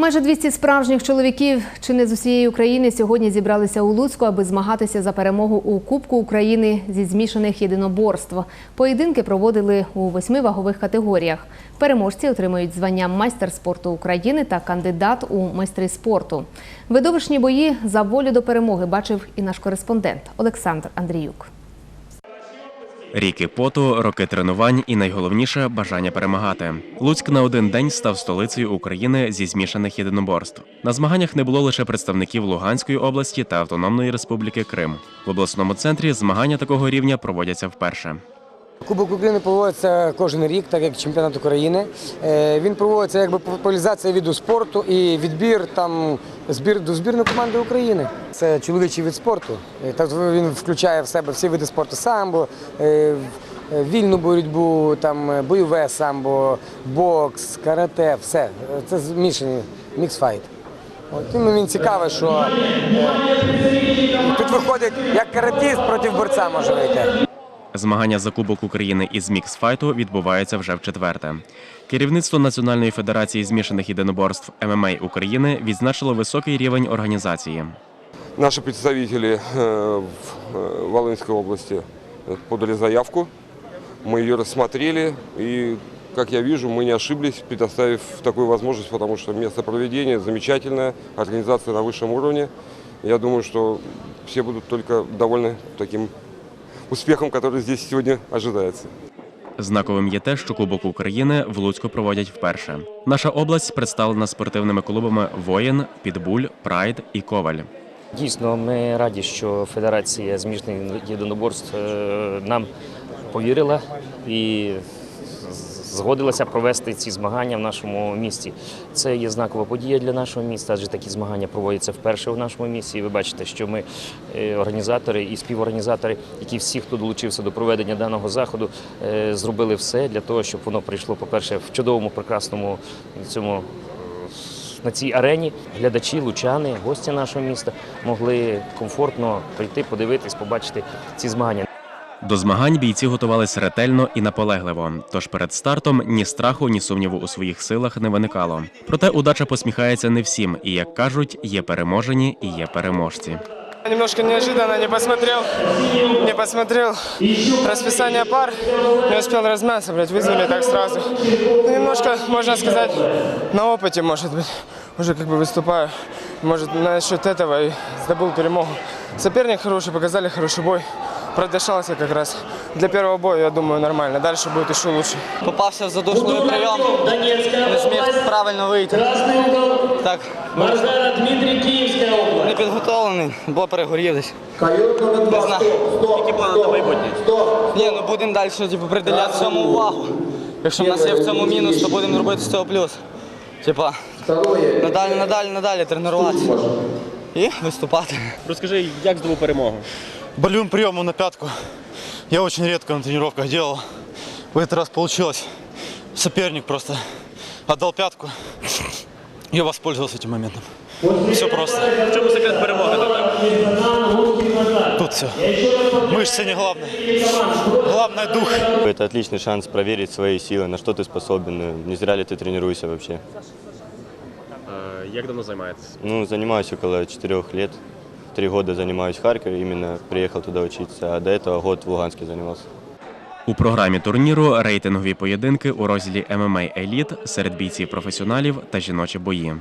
Майже 200 справжніх чоловіків чи не з усієї України сьогодні зібралися у Луцьку, аби змагатися за перемогу у Кубку України зі змішаних єдиноборств. Поєдинки проводили у восьми вагових категоріях. Переможці отримують звання майстер спорту України та кандидат у майстри спорту. Видовищні бої за волю до перемоги бачив і наш кореспондент Олександр Андріюк. Ріки поту, роки тренувань і найголовніше бажання перемагати. Луцьк на один день став столицею України зі змішаних єдиноборств. На змаганнях не було лише представників Луганської області та Автономної Республіки Крим. В обласному центрі змагання такого рівня проводяться вперше. Кубок України проводиться кожен рік, так як чемпіонат України. Е, Він проводиться якби популяризація виду спорту і відбір там збір до збірної команди України. Це чоловічий від спорту. Е, Так він включає в себе всі види спорту самбо, е, вільну боротьбу, там бойове самбо, бокс, карате, все. Це змішаний міксфайт. От він цікавий, що тут виходить як каратист проти борця може вийти. Змагання за Кубок України із міксфайту відбуваються вже в четверте. Керівництво Національної федерації змішаних єдиноборств ММА України відзначило високий рівень організації. Наши представители э, в э, Волынской области э, подали заявку, мы ее рассмотрели, и, как я вижу, мы не ошиблись, предоставив такую возможность, потому что место проведения замечательное, организация на высшем уровне. Я думаю, что все будут только довольны таким успехом, который здесь сегодня ожидается. Знаковим є те, що Кубок України в Луцьку проводять вперше. Наша область представлена спортивними клубами Воїн, Підбуль, Прайд і Коваль. Дійсно, ми раді, що Федерація зміжних єдиноборств е, нам повірила і згодилася провести ці змагання в нашому місті. Це є знакова подія для нашого міста, адже такі змагання проводяться вперше в нашому місті. І ви бачите, що ми е, організатори і співорганізатори, які всі, хто долучився до проведення даного заходу, е, зробили все для того, щоб воно прийшло, по-перше, в чудовому, прекрасному цьому на цій арені глядачі, лучани, гості нашого міста могли комфортно прийти, подивитись, побачити ці змагання. До змагань бійці готувалися ретельно і наполегливо. Тож перед стартом ні страху, ні сумніву у своїх силах не виникало. Проте удача посміхається не всім, і як кажуть, є переможені і є переможці. Немножко неожиданно, не посмотрел, не посмотрел расписание пар, не успел размяться, блядь, вызвали так сразу. Ну, немножко, можно сказать, на опыте, может быть, уже как бы выступаю. Может, насчет этого и добыл перемогу. Соперник хороший, показали хороший бой. Продышался как раз. Для первого боя, я думаю, нормально. Дальше будет еще лучше. Попався в задушливий прийом, не зміг правильно вийти. Так, не підготовлений, бо перегорів десь. Не знаю. Які плани на майбутнє? Ні, ну будемо далі типу, приділяти цьому увагу. Якщо в нас є в цьому мінус, то будемо робити з цього плюс. Типа, надалі, надалі, надалі тренуватися. І виступати. Розкажи, як здобув перемогу? Болевым приемом на пятку. Я очень редко на тренировках делал. В этот раз получилось. Соперник просто отдал пятку. Я воспользовался этим моментом. Все просто. В чому секрет перемоги? Тут все. Мышцы не главное. Главное дух. Это отличный шанс проверить свои силы, на что ты способен, не зря ли ты тренируешься вообще. Як давно займаєтесь? Ну, занимаюсь около четырех лет. Три года занимаюсь в Харькове, именно приехал туда учиться, а до этого год в Луганске занимался. У програмі турніру рейтингові поєдинки у розділі ММА Еліт серед бійців професіоналів та жіночі бої.